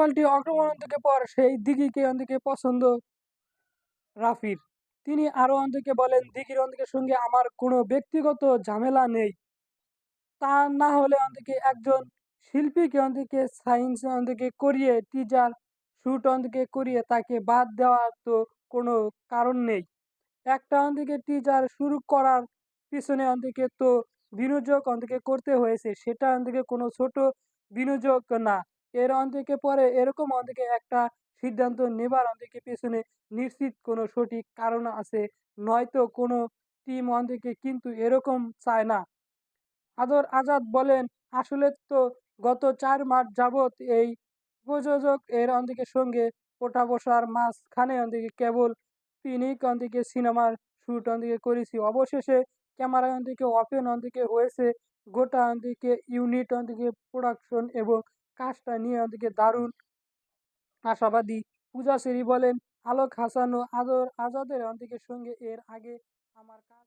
পাল্টি আক্রমণ থেকে পর সেই দিঘিকে অন্দিকে পছন্দ রাফির। তিনি আরও অন্দিকে বলেন, দিঘির অন্দিকের সঙ্গে আমার কোনো ব্যক্তিগত ঝামেলা নেই। তা না হলে অন্দিকে একজন শিল্পীকে অন্দিকে সায়েন্স অন্দিকে করিয়ে, টিজার শ্যুট অন্দিকে করিয়ে তাকে বাদ দেওয়ার তো কোনো কারণ নেই। একটা অন্দিকে টিজার শুরু করার পিছনে অন্দিকে তো বিনিয়োগ অন্দিকে করতে হয়েছে, সেটা অন্দিকে কোনো ছোট বিনিয়োগ না। এর অন্দিকে পরে এরকম অন্দিকে একটা সিদ্ধান্ত নেবার অন্দিকে পেছনে নিশ্চিত কোনো সঠিক কারণ আছে। নয়তো কোনো টিম অন্দিকে কিন্তু এরকম চায় না। আদর আজাদ বলেন, আসলে তো গত চার মাস যাবৎ এই প্রযোজক এর অন্দিকে সঙ্গে ওঠা বসার মাঝখানে অন্দিকে কেবল পিনিক অন্দিকে সিনেমার শ্যুট অন্দিকে করেছি। অবশেষে ক্যামেরা অন্দিকে ওপেন অন্দিকে হয়েছে গোটা অন্দিকে ইউনিট অন্দিকে প্রোডাকশন এবং কাজটা নিয়ে ওদিকে দারুণ আশাবাদী। পূজা সেরি বলেন, আলোক হাসান ও আদর আজাদের ওদিকে সঙ্গে এর আগে আমার কাজ